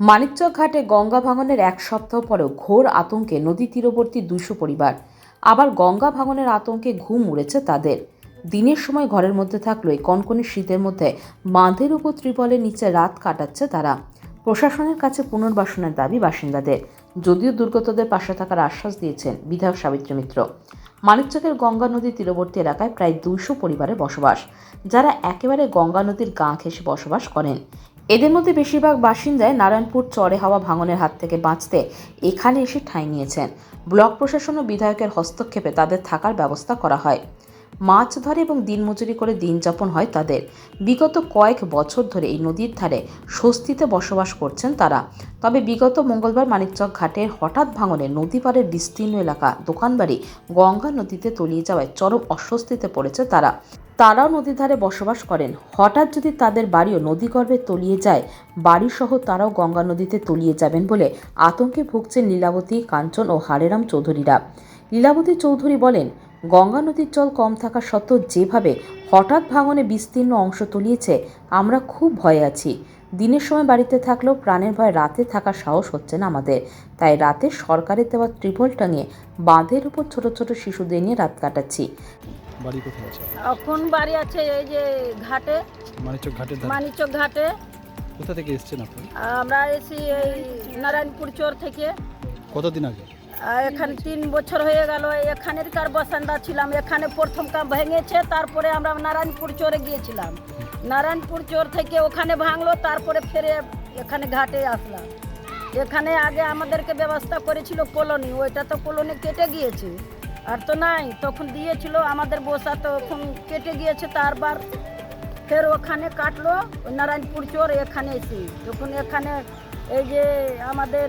মানিকচক ঘাটে গঙ্গা ভাঙনের এক সপ্তাহ পরেও ঘোর আতঙ্কে নদী তীরবর্তী দুশো পরিবার। আবার গঙ্গা ভাঙনের আতঙ্কে ঘুম উড়েছে তাদের। দিনের সময় ঘরের মধ্যে থাকলেও এই কনকনে শীতের মধ্যে বাঁধের উপর ত্রিপলের নিচে রাত কাটাচ্ছে তারা। প্রশাসনের কাছে পুনর্বাসনের দাবি বাসিন্দাদের। যদিও দুর্গতদের পাশে থাকার আশ্বাস দিয়েছেন বিধায়ক সাবিত্রী মিত্র। মানিকচকের গঙ্গা নদীর তীরবর্তী এলাকায় প্রায় দুইশো পরিবারে বসবাস, যারা একেবারে গঙ্গা নদীর গা ঘেঁষে বসবাস করেন। এদের মধ্যে বেশিরভাগ বাসিন্দায় নারায়ণপুর চরে হাওয়া ভাঙনের হাত থেকে বাঁচতে এখানে এসে ঠাঁই নিয়েছেন। ব্লক প্রশাসন ও বিধায়কের হস্তক্ষেপে তাদের থাকার ব্যবস্থা করা হয়। মাছ ধরে এবং দিনমজুরি করে দিন যাপন হয় তাদের। বিগত কয়েক বছর ধরে এই নদীর ধারে স্বস্তিতে বসবাস করছেন তারা। তবে বিগত মঙ্গলবার মানিকচক ঘাটের হঠাৎ ভাঙনে নদী পাড়ের বিস্তীর্ণ এলাকা দোকানবাড়ি গঙ্গা নদীতে তলিয়ে যাওয়ায় চরম অস্বস্তিতে পড়েছে তারা। তারাও নদীর ধারে বসবাস করেন। হঠাৎ যদি তাদের বাড়িও নদীগর্ভে তলিয়ে যায়, বাড়িসহ তারাও গঙ্গা নদীতে তলিয়ে যাবেন বলে আতঙ্কে ভুগছেন লীলাবতী কাঞ্চন ও হারেরাম চৌধুরীরা। লীলাবতী চৌধুরী বলেন গঙ্গা নদীর জল কম থাকা সত্ত্বেও যেভাবে হঠাৎ ভাঙনে বিস্তীর্ণ অংশ তলিয়েছে আমরা খুব ভয়ে আছি। দিনের সময় বাড়িতে থাকলেও প্রাণের ভয় রাতে থাকার সাহস হচ্ছে না আমাদের। তাই রাতে সরকারের দেওয়া ত্রিপল টাঙিয়ে বাঁধের উপর ছোট ছোট শিশুদের নিয়ে রাত কাটাচ্ছি। বাড়ি কোথায় আছে? এখন বাড়ি আছে এই যে ঘাটে। মানিকচক ঘাটের ধারে? মানিচক ঘাটে। কোথা থেকে এসেছেন আপনি? আমরা এসি এই নারায়ণপুর চর থেকে। কতদিন আগে? এখানে তিন বছর হয়ে গেল এখানের কার বাসান্দা ছিলাম, এখানে প্রথম কাম ভেঙেছে, তারপরে আমরা নারায়ণপুর চরে গিয়েছিলাম। নারায়ণপুর চর থেকে ওখানে ভাঙলো, তারপরে ফিরে এখানে ঘাটে আসলাম। এখানে আগে আমাদেরকে ব্যবস্থা করেছিল কলোনি, ওইটা তো কলোনি কেটে গিয়েছে। আর তো নাই, তখন দিয়েছিল, আমাদের বসা তো এখন কেটে গিয়েছে তারবার ফের ওখানে কাটলো নারায়ণপুর চোর এখানে এসে। তখন এখানে এই যে আমাদের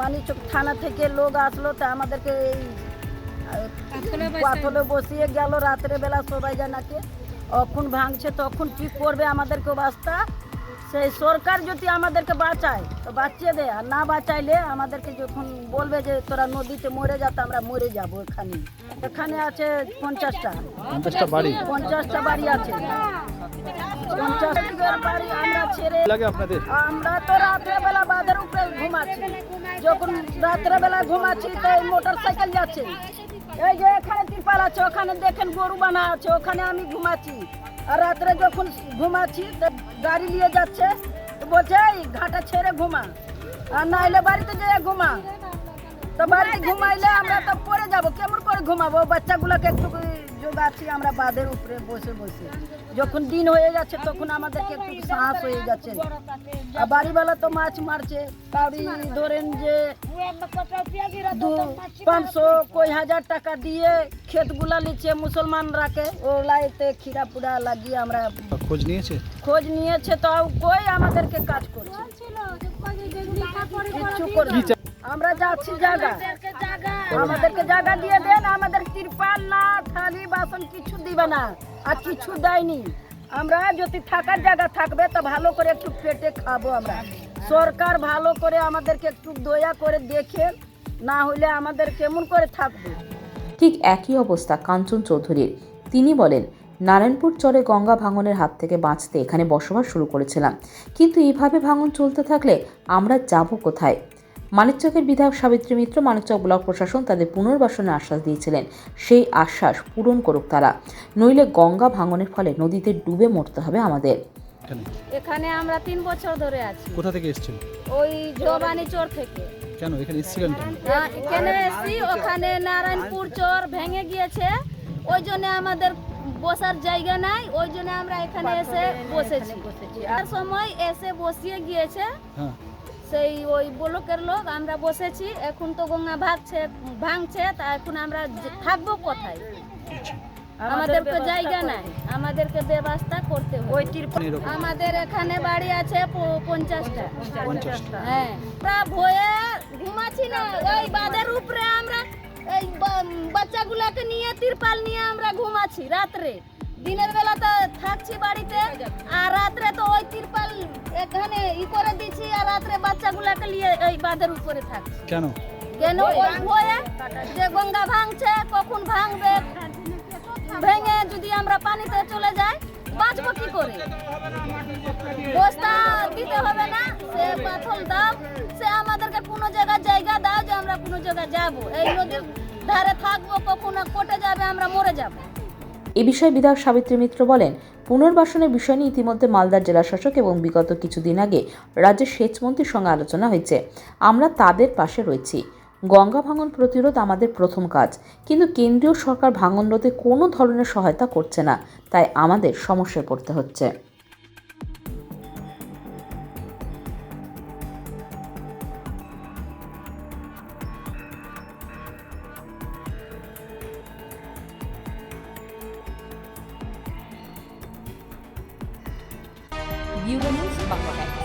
মানিচক থানা থেকে লোক আসলো তা আমাদেরকে এই পাথলে বসিয়ে গেল রাত্রে বেলা সবাই জানাকে অখন ভাঙছে তখন কি করবে আমাদেরকে বাস্তা সেই সরকার যদি আমাদেরকে বাঁচায় তো বাঁচিয়ে দেয় আর না বাঁচাইলে আমাদেরকে যখন বলবে যে তোরা নদীতে মরে যা তো আমরা মরে যাব এখানে। এখানে আছে পঞ্চাশটা। পঞ্চাশটা বাড়ি। পঞ্চাশটা বাড়ি আছে। লাগে আপনাদের? আমরা তো রাত্রে বেলা বাদের উপরে ঘুমাচ্ছি। যখন রাত্রে বেলা ঘুমাচ্ছি তো মোটর সাইকেল যাচ্ছে। এই যে এখানে তিরপাল আছে ওখানে দেখেন গরু বানা আছে ওখানে আমি ঘুমাচ্ছি। আর রাত্রে যখন ঘুমাচ্ছি তো গাড়ি নিয়ে যাচ্ছে তো বলছে এই ঘাটা ছেড়ে ঘুমা। আর নাইলে বাড়িতে যেয়ে ঘুমা। তো বাড়িতে ঘুমাইলে আমরা তো পরে যাব কেমন করে ঘুমাবো? বাচ্চাগুলোকে একটু যোগাচ্ছি আমরা বাঁধের উপরে বসে বসে। যখন দিন হয়ে যাচ্ছে তখন আমাদেরকে একটু সাহস হয়ে যাচ্ছে। আর বাড়িওয়ালা তো মাছ মারছে কাউরি ধরেন যে পাঁচশো কই হাজার টাকা দিয়ে ক্ষেতগুলা নিচ্ছে মুসলমান রাখে ও লাইতে খিরা পুরা লাগিয়ে আমরা খোঁজ নিয়েছে? খোঁজ নিয়েছে তাও কই আমাদেরকে কাজ করছে? কিচ্ছু করে কি চা- আমরা যাচ্ছি জায়গা। আমাদেরকে জায়গা দিয়ে দেন, আমাদের তিরপাল না থালি বাসন কিছু দিবে না, আর কিছু দেয়নি। আমরা যদি থাকার জায়গা থাকবে, তো ভালো করে একটু পেটে খাব আমরা। সরকার ভালো করে আমাদেরকে একটু দয়া করে দেখে, না হলে আমাদের কেমন করে থাকব? ঠিক একই অবস্থা কাঞ্চন চৌধুরীর। তিনি বলেন, নারায়ণপুর চরে গঙ্গা ভাঙনের হাত থেকে বাঁচতে এখানে বসবাস শুরু করেছিলাম। কিন্তু এইভাবে ভাঙন চলতে থাকলে আমরা যাব কোথায়? মানিকচকের বিধায়ক সাবিত্রী মিত্র মানিকচক ব্লক প্রশাসন তাদের পুনর্বাসনের আশ্বাস দিয়েছিলেন। সেই আশ্বাস পূরণ করুক তারা। নইলে গঙ্গা ভাঙনের ফলে নদীতে ডুবে মরতে হবে আমাদের। এখানে? আমরা তিন বছর ধরে আছি। কোথা থেকে এসেছেন? ওই জবানি চোর থেকে। কেন? এখানে এসেছিলেন এখানে এসছি ওখানে নারায়ণপুর চোর ভেঙে গিয়েছে। ওই জন্য আমাদের বসার জায়গা নাই ওই জন্য আমরা এখানে এসে বসেছি। আর সময় এসে বসিয়ে গিয়েছে। হ্যাঁ। সেই ওই ব্লকের লোক আমরা বসেছি এখন তো গঙ্গা ভাগছে ভাঙছে তা এখন আমরা থাকব কোথায়? আমাদের তো জায়গা নাই আমাদেরকে ব্যবস্থা করতে হবে। আমাদের এখানে বাড়ি আছে পঞ্চাশটা। হ্যাঁ আমরা ভয়ে ঘুমাচ্ছি না। ওই বাঁধের উপরে আমরা এই বাচ্চাগুলাকে নিয়ে তিরপাল নিয়ে আমরা ঘুমাচ্ছি রাত্রে। দিনের বেলা তো থাকছি বাড়িতে আর রাত্রে তো ওই তিরপাল এখানে ই করে দিচ্ছি আর রাত্রে বাচ্চাগুলাকে নিয়ে এই বাঁধের উপরে থাকছি। কেন? কেন ওই ভয়ে? যে গঙ্গা ভাঙছে কখন ভাঙবে? ভেঙে যদি আমরা পানিতে চলে যাই বাঁচবো কি করে? বস্তা দিতে হবে না সে পাথর দাও সে আমাদেরকে কোনো জায়গায় জায়গা দাও যে আমরা কোনো জায়গায় যাব। এই নদীর ধারে থাকব কখনো কোটে যাবে আমরা মরে যাব। এ বিষয়ে বিধায়ক সাবিত্রী মিত্র বলেন, পুনর্বাসনের বিষয় নিয়ে ইতিমধ্যে মালদার জেলাশাসক এবং বিগত কিছুদিন আগে রাজ্যের সেচমন্ত্রীর সঙ্গে আলোচনা হয়েছে। আমরা তাদের পাশে রয়েছি। গঙ্গা ভাঙন প্রতিরোধ আমাদের প্রথম কাজ। কিন্তু কেন্দ্রীয় সরকার ভাঙন রোধে কোনো ধরনের সহায়তা করছে না। তাই আমাদের সমস্যায় পড়তে হচ্ছে। Bureau news Bangla Times